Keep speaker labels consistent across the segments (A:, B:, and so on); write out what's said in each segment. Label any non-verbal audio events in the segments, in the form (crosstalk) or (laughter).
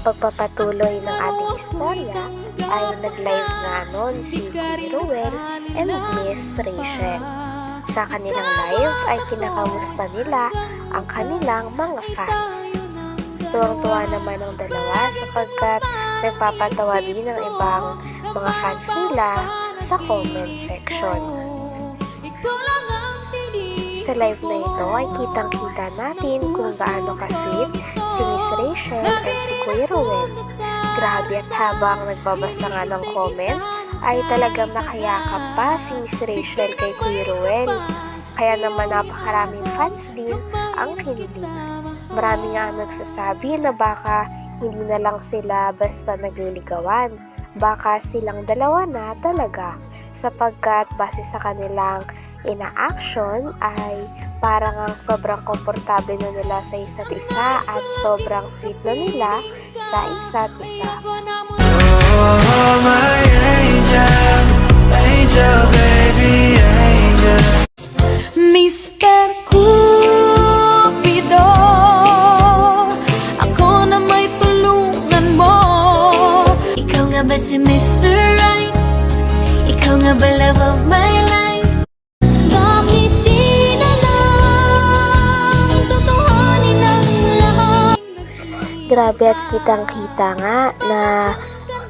A: pagpapatuloy ng ating istorya ay nag-live nga noon si Kuya Ruel and Miss Rachel. Sa kanilang live ay kinakamusta nila ang kanilang mga fans. Tuwang-tuwa naman ang dalawa sapagkat nagpapatawa din ang ibang mga fans nila sa comment section. Sa live na ito ay kitang-kita natin kung gaano ka-sweet si Miss Rachel at si Kuya Ruel. Grabe at habang nagbabasa nga ng comment, ay talagang nakayakap pa si Miss Rachel kay Kuya Ruel. Kaya naman napakaraming fans din ang kinilig. Marami nga nagsasabi na baka hindi na lang sila basta nagliligawan. Baka silang dalawa na talaga sapagkat base sa kanilang ina-action ay parang ang sobrang komportable na nila sa isa't isa at sobrang sweet na nila sa isa't isa.
B: Oh, my angel, angel, baby,
A: At kitang-kita nga na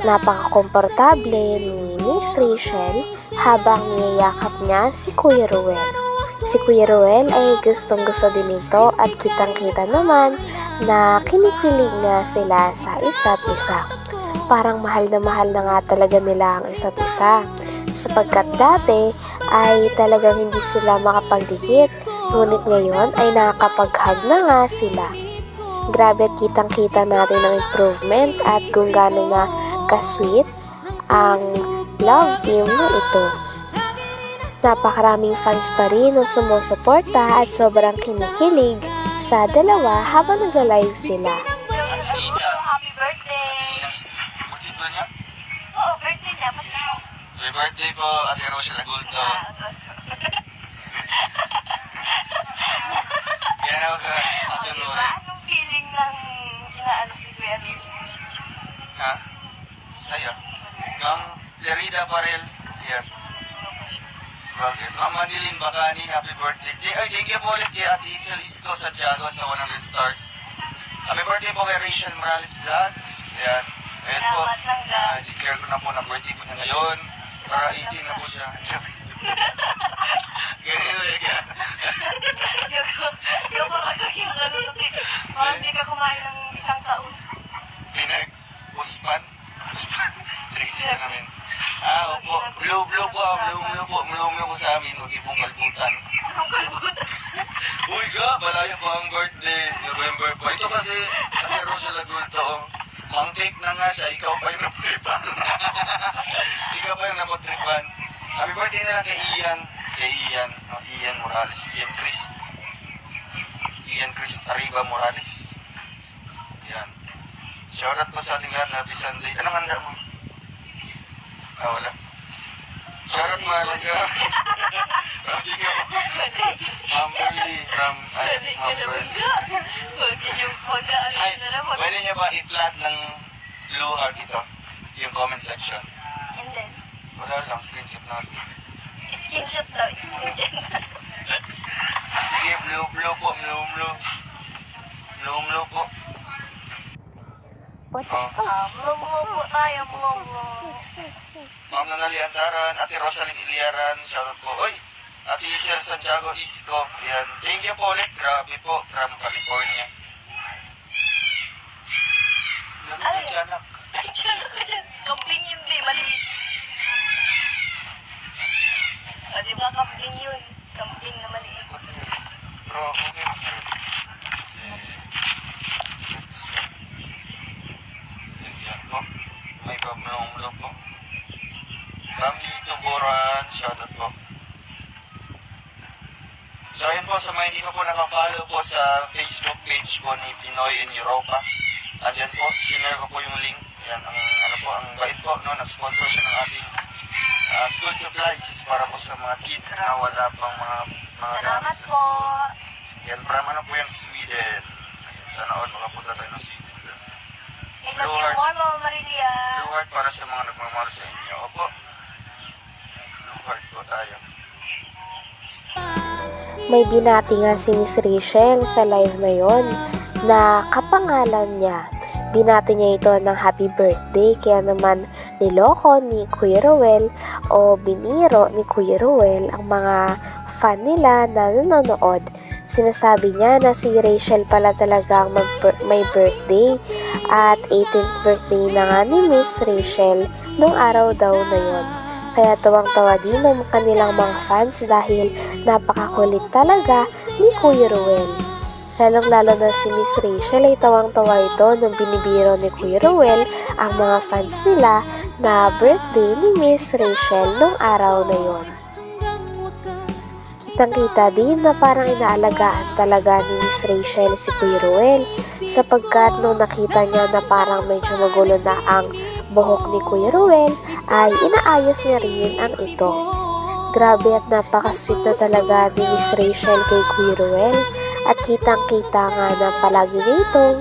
A: napaka-komportable ni Miss Rachel habang niyayakap niya si Kuya Ruel. Si Kuya Ruel ay gustong gusto din ito at kitang-kita naman na kinikilig nga sila sa isa't isa. Parang mahal na mahal na nga talaga nila ang isa't isa. Sapagkat dati ay talagang hindi sila makapagdikit, ngunit ngayon ay nakakapag-hug na nga sila. Grabe at kitang-kita natin ang improvement at kung gaano na ka-sweet ang love team na ito. Napakaraming fans pa rin ang sumusuporta at sobrang kinikilig sa dalawa habang nagla-live sila.
C: Happy birthday! Oo, birthday niya. Ba't na?
B: Happy birthday po, Ate Rochelle Agulto. (laughs) Yan ako ka,
C: oh, inaano si Kuya Riz?
B: Ha? Saya. Ng Lerida Parel. Yan. Bakit? Ang Manilin Bakani, happy birthday. Th- Ay, thank you po ulit kay Ate Isel Isco Santiago sa 100 stars. Happy birthday po kay Rachel Morales Vlogs. Yan. Ayan po. Ah, declare ko na po na birthday po niya ngayon. Para 18 na po siya. (laughs) Ganyan na yan.
C: Yung, yung parang yung ano, kasi parang hindi ka kumain ng isang taon.
B: Pinag-uspan. Uspan. Pinagsita namin. Ah, opo. Blue, blue po. ah, Blue, blue po. Blue, blue po sa amin. Huwag niyo pong kalbutan.
C: Anong kalbutan?
B: Uy, ga, malayo pa ang birthday. November pa. Ito kasi, sa Hero sa Lagulto, oh. Mang tape na nga siya, ikaw pa yung napotripan. ikaw pa yung napotripan. Happy birthday na lang kay Ian. Kay Ian. No, Ian Morales. Ian Chris. Ian Chris Arriba Morales. Yan. Shoutout po sa ating lahat. Happy Sunday. Anong handa mo? Ah, wala. Shoutout po. Ma'am Burley from ay,
C: ka ka. Pwede yung pag-ano
B: Ay,
C: na naman.
B: pwede niya ba i-flat ng blue heart ito? Yung comment section.
C: And then,
B: Wala lang, screenshot natin.
C: screenshot daw. Screenshot. (laughs)
B: Sige, blue, blue po, blue, blue. Blue, blue po. Oh.
C: Ah, mga po tayo, mga
B: Ma'am Nanali Antaran, Ate Rosalind Iliaran, shoutout po. Oy, Ate Isel Santiago Isco. Yan. Thank you po ulit. Grabe po. From California. Ano
C: Ay.
B: yung tiyanak?
C: Ay, dyan ako dyan. Kambing yun, Lee. Maliit.
B: Umulo po. Family Tuburan, shoutout po. So ayun po, sa mga hindi pa po nakafollow po sa Facebook page po ni Pinoy in Europa. Andyan po, sinare ko po yung link. Yan, ang ano po, ang bait po, no, nag-sponsor siya ng ating ah, school supplies para po sa mga kids na wala pang mga mga
C: Salamat po.
B: Yan, from ano po yan, Sweden. Sana all makapunta tayo ng Sweden.
C: You more, Mama Marilia.
B: Blue heart para sa mga nagmamahal sa inyo. Opo. Blue heart po tayo.
A: May binati nga si Miss Rachel sa live na yon na kapangalan niya. Binati niya ito ng happy birthday kaya naman niloko ni Kuya Ruel o biniro ni Kuya Ruel ang mga fan nila na nanonood. Sinasabi niya na si Rachel pala talagang may birthday at 18th birthday na nga ni Miss Rachel nung araw daw na yon. Kaya tuwang-tawa din ng kanilang mga fans dahil napakakulit talaga ni Kuya Ruel. Lalong-lalo na si Miss Rachel ay tawang-tawa ito nung binibiro ni Kuya Ruel ang mga fans nila na birthday ni Miss Rachel nung araw na yon. Kitang-kita din na parang inaalagaan talaga ni Miss Rachel si Kuya Ruel sapagkat nung nakita niya na parang medyo magulo na ang buhok ni Kuya Ruel ay inaayos niya rin ang ito. Grabe at napaka-sweet na talaga ni Miss Rachel kay Kuya Ruel at kitang-kita nga na palagi niya itong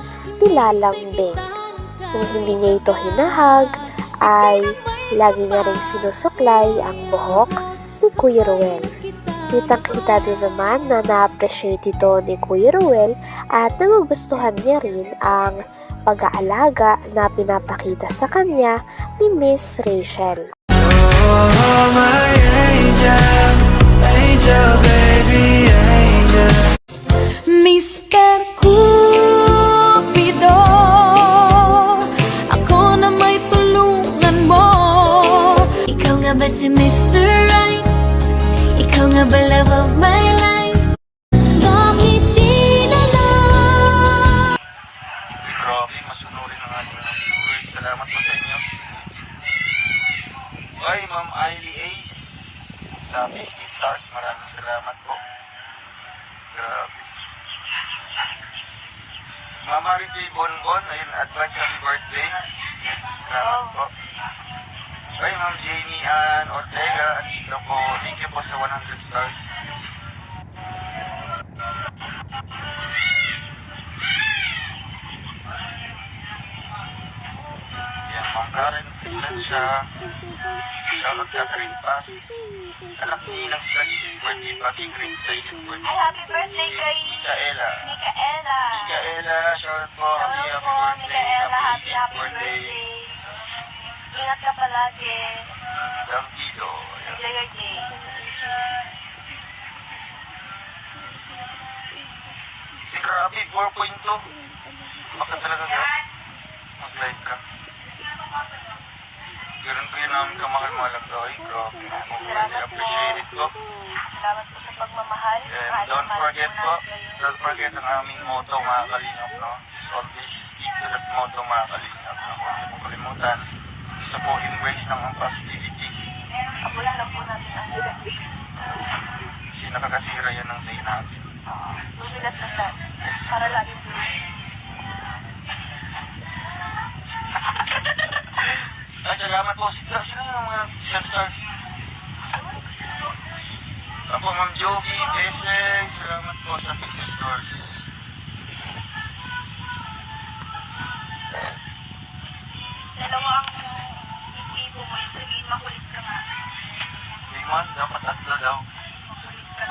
A: nilalambing. Kung hindi niya ito hinahag ay lagi niya rin sinusuklay ang buhok ni Kuya Ruel. Kitang-kita din naman na na-appreciate ito ni Kuya Ruel at nagugustuhan niya rin ang pag-aalaga na pinapakita sa kanya ni Miss Rachel.
D: Oh, my angel, angel, baby,
E: Love of my life? Bakit di na lang
B: masunurin ang mga viewers. Salamat po sa inyo. Ay, Ma'am Ailey Ace. Sa 50 stars, maraming salamat po. Grabe. Mama Ricky Bonbon, ayun, advance happy birthday. Salamat po. Ay, Ma'am Jamie Ann Ortega, andito po. Thank you po sa 100 stars. Yan, Ma'am Karen Presencia. Shoutout Catherine Paz. Anak ni Inang Slagit, birthday pa kay Green sa ilit birthday.
C: Ay, happy birthday kay
B: Micaela.
C: Micaela.
B: Micaela, shoutout po.
C: Shout
B: Happy,
C: out
B: happy
C: po,
B: birthday.
C: Micaela. Happy,
B: 18th
C: happy birthday. Ingat ka palagi.
B: Ayan.
C: Enjoy your day.
B: Eh, grabe, 4.2. Baka talaga ka. Mag-live ka. Ganun po yun namin kamahal mga lang daw. Ay, grabe.
C: Salamat
B: appreciate it po.
C: Salamat po sa pagmamahal.
B: And don't forget
C: po
B: don't forget ang aming motto mga kalingap, no? Just always stick to that motto mga kalingap, no? Huwag niyo kalimutan. Gusto po embrace ng ang positivity.
C: Avoid lang po natin ang negative.
B: Kasi nakakasira yan ng day natin.
C: Bumilat na sa
B: Yes.
C: para laging blue.
B: Ah, salamat po. Sino sino yung mga shell stars? Apo, Ma'am Joby, Bese, salamat po sa 50 stars. Limon, dapat tatlo daw.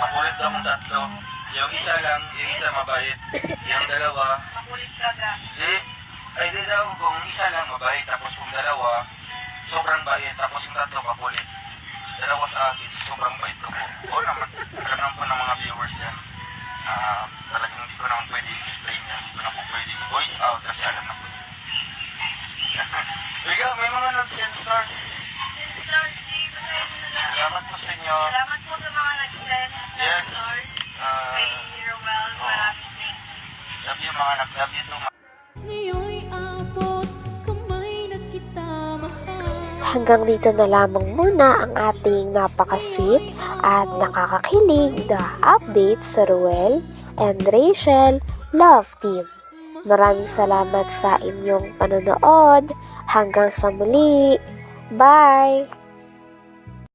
C: Makulit
B: daw ang tatlo. Yung isa lang, yung isa mabait. Yung dalawa,
C: Makulit ka nga.
B: di, ay di daw kung isa lang mabait, tapos kung dalawa, sobrang bait, tapos yung tatlo makulit. So, dalawa sa akin, sobrang bait ko po. Oo naman, alam naman po ng mga viewers yan. Ah, talagang hindi ko naman pwede explain yan. Hindi ko na po pwede voice out kasi alam na po yun. (laughs) Ikaw, may mga nag-send stars.
C: Mrs. Lorsi.
B: Salamat po sa inyo.
C: Salamat po sa mga nag-send ng
B: yes.
C: stores.
B: Uh, ah,
C: kay Rowell, oh. maraming thank you.
B: Love you mga anak, love you too.
E: Ngayon abot, kamay na kita mahal.
A: Hanggang dito na lamang muna ang ating napaka-sweet at nakakakilig na update sa Ruel and Rachel Love Team. Maraming salamat sa inyong panonood. Hanggang sa muli. Bye.